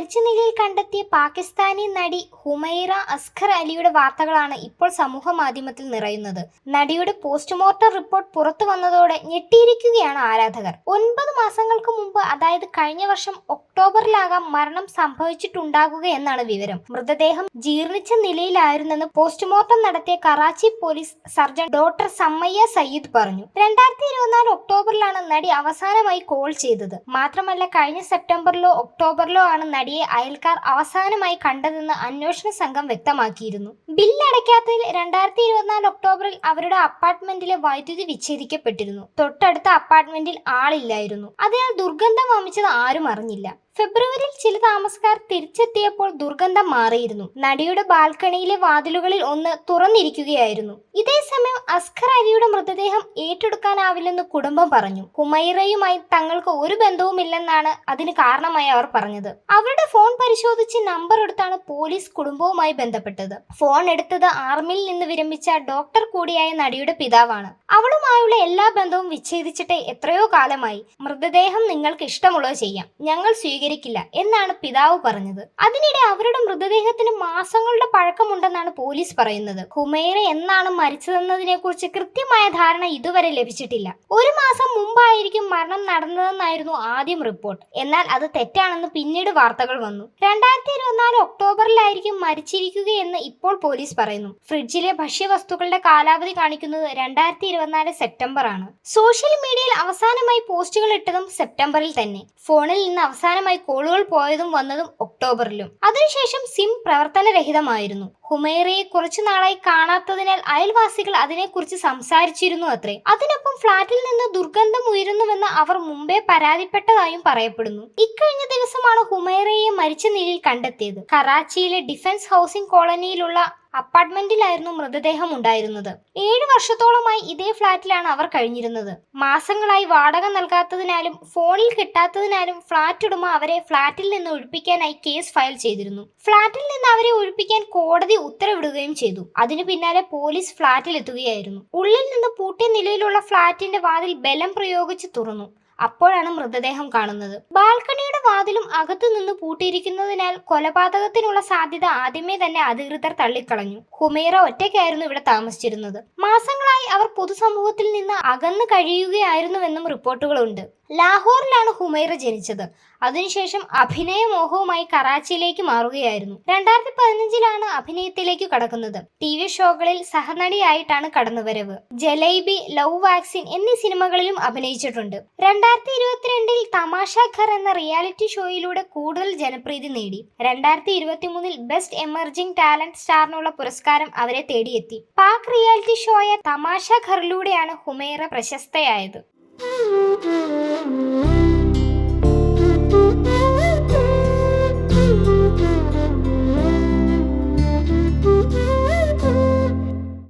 മരിച്ച നിലയിൽ കണ്ടെത്തിയ പാകിസ്ഥാനി നടി ഹുമൈറ അസ്ഖർ അലിയുടെ വാർത്തകളാണ് ഇപ്പോൾ സമൂഹ മാധ്യമത്തിൽ നിറയുന്നത്. നടിയുടെ പോസ്റ്റ്മോർട്ടം റിപ്പോർട്ട് പുറത്തു വന്നതോടെ ഞെട്ടിയിരിക്കുകയാണ് ആരാധകർ. ഒൻപത് മാസങ്ങൾക്ക് മുമ്പ് അതായത് കഴിഞ്ഞ വർഷം ഒക്ടോബറിലാകാം മരണം സംഭവിച്ചിട്ടുണ്ടാകുക എന്നാണ് വിവരം. മൃതദേഹം ജീർണിച്ച നിലയിലായിരുന്നെന്ന് പോസ്റ്റ്മോർട്ടം നടത്തിയ Karachi police surgeon doctor Summaiya Syed പറഞ്ഞു. രണ്ടായിരത്തി ഇരുപത്തിനാല് ഒക്ടോബറിലാണ് നടി അവസാനമായി കോൾ ചെയ്തത്. മാത്രമല്ല കഴിഞ്ഞ സെപ്റ്റംബറിലോ ഒക്ടോബറിലോ ആണ് നടിയെ അയൽക്കാർ അവസാനമായി കണ്ടതെന്ന് അന്വേഷണ സംഘം വ്യക്തമാക്കിയിരുന്നു ബില്ല് അടയ്ക്കാത്തതിൽ രണ്ടായിരത്തി ഇരുപത്തിനാല് ഒക്ടോബറിൽ അവരുടെ അപ്പാർട്ട്മെന്റിലെ വൈദ്യുതി വിച്ഛേദിക്കപ്പെട്ടിരുന്നു. തൊട്ടടുത്ത അപ്പാർട്ട്മെന്റിൽ ആളില്ലായിരുന്നു. അതിനാൽ ദുർഗന്ധം വമിച്ചത് ആരും അറിഞ്ഞില്ല. ഫെബ്രുവരിയിൽ ചില താമസക്കാർ തിരിച്ചെത്തിയപ്പോൾ ദുർഗന്ധം മാറിയിരുന്നു. നടിയുടെ ബാൽക്കണിയിലെ വാതിലുകളിൽ ഒന്ന് തുറന്നിരിക്കുകയായിരുന്നു. ഇതേ സമയം അസ്കർ അലിയുടെ മൃതദേഹം ഏറ്റെടുക്കാനാവില്ലെന്ന് കുടുംബം പറഞ്ഞു. കുമൈറയുമായി തങ്ങൾക്ക് ഒരു ബന്ധവുമില്ലെന്നാണ് അതിന് കാരണമായി അവർ പറഞ്ഞത്. അവരുടെ ഫോൺ പരിശോധിച്ച് നമ്പർ എടുത്താണ് പോലീസ് കുടുംബവുമായി ബന്ധപ്പെട്ടത്. ഫോൺ എടുത്തത് ആർമിയിൽ നിന്ന് വിരമിച്ച ഡോക്ടർ കൂടിയായ നടിയുടെ പിതാവാണ്. അവളുമായുള്ള എല്ലാ ബന്ധവും വിച്ഛേദിച്ചിട്ട് എത്രയോ കാലമായി മൃതദേഹം നിങ്ങൾക്ക് ഇഷ്ടമുള്ളത് ചെയ്യാം. ഞങ്ങൾ സ്വീകരിക്കില്ല എന്നാണ് പിതാവ് പറഞ്ഞത്. അതിനിടെ അവരുടെ മൃതദേഹത്തിന് മാസങ്ങളുടെ പഴക്കമുണ്ടെന്നാണ് പോലീസ് പറയുന്നത്. ഹുമൈറ എന്നാണ് മരിച്ചതെന്നതിനെ കുറിച്ച് കൃത്യമായ ധാരണ ഇതുവരെ ലഭിച്ചിട്ടില്ല. ഒരു മാസം മുമ്പായിരിക്കും മരണം നടന്നതെന്നായിരുന്നു ആദ്യം റിപ്പോർട്ട്. എന്നാൽ അത് തെറ്റാണെന്ന് പിന്നീട് വാർത്തകൾ വന്നു. രണ്ടായിരത്തി ഇരുപത്തിനാല് ഒക്ടോബറിലായിരിക്കും മരിച്ചിരിക്കുകയെന്ന് ഇപ്പോൾ പോലീസ് പറയുന്നു. ഫ്രിഡ്ജിലെ ഭക്ഷ്യവസ്തുക്കളുടെ കാലാവധി കാണിക്കുന്നത് രണ്ടായിരത്തി ഇരുപത്തിനാല് സെപ്റ്റംബർ ആണ്. സോഷ്യൽ മീഡിയയിൽ അവസാനമായി പോസ്റ്റുകൾ ഇട്ടതും സെപ്റ്റംബറിൽ തന്നെ. ഫോണിൽ നിന്ന് അവസാനമായി കോളുകൾ പോയതും വന്നതും ഒക്ടോബറിലും. അതിനുശേഷം സിം പ്രവർത്തനരഹിതമായിരുന്നു. ഹുമൈറയെ കുറച്ചു നാളായി കാണാത്തതിനാൽ അയൽവാസികൾ അതിനെക്കുറിച്ച് സംസാരിച്ചിരുന്നു അത്രേ. അതിനൊപ്പം ഫ്ളാറ്റിൽ നിന്ന് ദുർഗന്ധം ഉയരുന്നുവെന്ന് അവർ മുമ്പേ പരാതിപ്പെട്ടതായും പറയപ്പെടുന്നു. ഇക്കഴിഞ്ഞ ദിവസമാണ് ഹുമൈറയെ മരിച്ച നിലയിൽ കണ്ടെത്തിയത്. കറാച്ചിയിലെ ഡിഫൻസ് ഹൗസിംഗ് കോളനിയിലുള്ള അപ്പാർട്ട്മെന്റിലായിരുന്നു മൃതദേഹം ഉണ്ടായിരുന്നത്. ഏഴ് വർഷത്തോളമായി ഇതേ ഫ്ളാറ്റിലാണ് അവർ കഴിഞ്ഞിരുന്നത്. മാസങ്ങളായി വാടക നൽകാത്തതിനാലും ഫോണിൽ കിട്ടാത്തതിനാലും ഫ്ളാറ്റ് ഉടമ അവരെ ഫ്ളാറ്റിൽ നിന്ന് ഒഴിപ്പിക്കാനായി കേസ് ഫയൽ ചെയ്തിരുന്നു. ഫ്ളാറ്റിൽ നിന്ന് അവരെ ഒഴിപ്പിക്കാൻ കോടതി ഉത്തരവിടുകയും ചെയ്തു. അതിനു പിന്നാലെ പോലീസ് ഫ്ളാറ്റിൽ എത്തുകയായിരുന്നു ഉള്ളിൽ നിന്ന് പൂട്ടിയ നിലയിലുള്ള ഫ്ളാറ്റിന്റെ വാതിൽ ബലം പ്രയോഗിച്ച് തുറന്നു. അപ്പോഴാണ് മൃതദേഹം കാണുന്നത്. ബാൽക്കണിയുടെ വാതിലും അകത്തു നിന്ന് പൂട്ടിയിരിക്കുന്നതിനാൽ കൊലപാതകത്തിനുള്ള സാധ്യത ആദ്യമേ തന്നെ അധികൃതർ തള്ളിക്കളഞ്ഞു. ഹുമൈറ ഒറ്റയ്ക്കായിരുന്നു ഇവിടെ താമസിച്ചിരുന്നത്. മാസങ്ങളായി അവർ പൊതുസമൂഹത്തിൽ നിന്ന് അകന്നു കഴിയുകയായിരുന്നുവെന്നും റിപ്പോർട്ടുകളുണ്ട്. ലാഹോറിലാണ് ഹുമൈറ ജനിച്ചത്. അതിനുശേഷം അഭിനയ മോഹവുമായി കറാച്ചിയിലേക്ക് മാറുകയായിരുന്നു. രണ്ടായിരത്തി പതിനഞ്ചിലാണ് അഭിനയത്തിലേക്ക് കടക്കുന്നത്. ടി വി ഷോകളിൽ സഹനടിയായിട്ടാണ് കടന്നുവരവ്. ജലൈബി ലവ് വാക്സിൻ എന്നീ സിനിമകളിലും അഭിനയിച്ചിട്ടുണ്ട്. രണ്ടായിരത്തി ഇരുപത്തിരണ്ടിൽ തമാശ ഘർ എന്ന റിയാലിറ്റി ഷോയിലൂടെ കൂടുതൽ ജനപ്രീതി നേടി. രണ്ടായിരത്തി ഇരുപത്തി മൂന്നിൽ ബെസ്റ്റ് എമർജിംഗ് ടാലന്റ് സ്റ്റാറിനുള്ള പുരസ്കാരം അവരെ തേടിയെത്തി. പാക് റിയാലിറ്റി ഷോയ തമാഷ ഖറിലൂടെയാണ് ഹുമൈറ പ്രശസ്തയായത്.